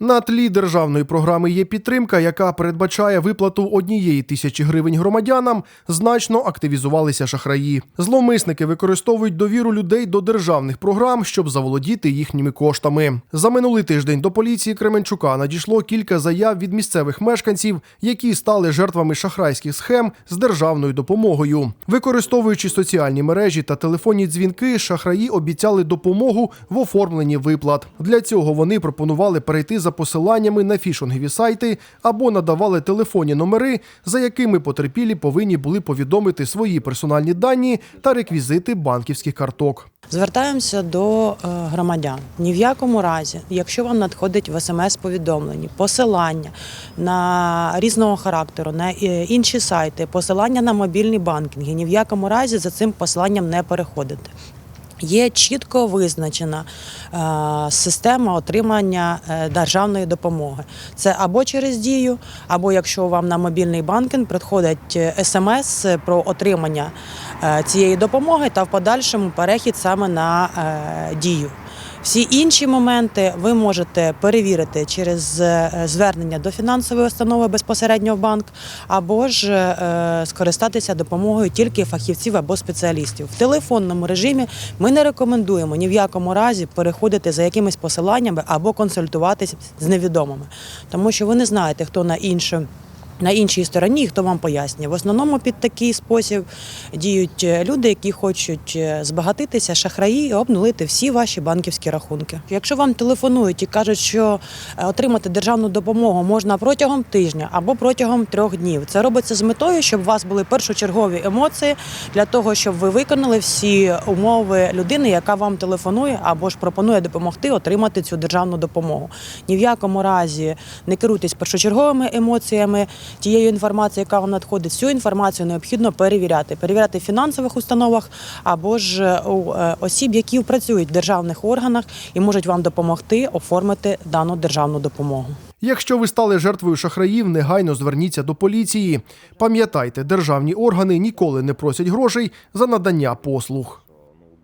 На тлі державної програми є підтримка, яка передбачає виплату однієї тисячі гривень громадянам. Значно активізувалися шахраї. Зловмисники використовують довіру людей до державних програм, щоб заволодіти їхніми коштами. За минулий тиждень до поліції Кременчука надійшло кілька заяв від місцевих мешканців, які стали жертвами шахрайських схем з державною допомогою. Використовуючи соціальні мережі та телефонні дзвінки, шахраї обіцяли допомогу в оформленні виплат. Для цього вони пропонували перейти за посиланнями на фішингові сайти або надавали телефонні номери, за якими потерпілі повинні були повідомити свої персональні дані та реквізити банківських карток. Звертаємося до е, громадян. Ні в якому разі, якщо вам надходить в смс-повідомленні посилання на різного характеру, на е, інші сайти, посилання на мобільні банкінги, ні в якому разі за цим посиланням не переходити. Є чітко визначена е, система отримання е, державної допомоги. Це або через дію, або якщо вам на мобільний банкінг приходить е, смс про отримання цієї допомоги та в подальшому перехід саме на дію. Всі інші моменти ви можете перевірити через е, звернення до фінансової установи безпосередньо в банк, або ж е, скористатися допомогою тільки фахівців або спеціалістів. В телефонному режимі ми не рекомендуємо ні в якому разі переходити за якимись посиланнями або консультуватись з невідомими, тому що ви не знаєте, хто на інше. На іншій стороні хто вам пояснює. В основному під такий спосіб діють е, люди, які хочуть е, збагатитися, шахраї і обнулити всі ваші банківські рахунки. Якщо вам телефонують і кажуть, що е, отримати державну допомогу можна протягом тижня або протягом трьох днів, це робиться з метою, щоб у вас були першочергові емоції для того, щоб ви виконали всі умови людини, яка вам телефонує або ж пропонує допомогти отримати цю державну допомогу. Ні в якому разі не керуйтесь першочерговими емоціями тією інформацією, яка вам надходить. Цю інформацію необхідно перевіряти. Перевіряти в фінансових установах або ж у е, осіб, які працюють в державних органах і можуть вам допомогти оформити дану державну допомогу. Якщо ви стали жертвою шахраїв, негайно зверніться до поліції. Пам'ятайте, державні органи ніколи не просять грошей за надання послуг.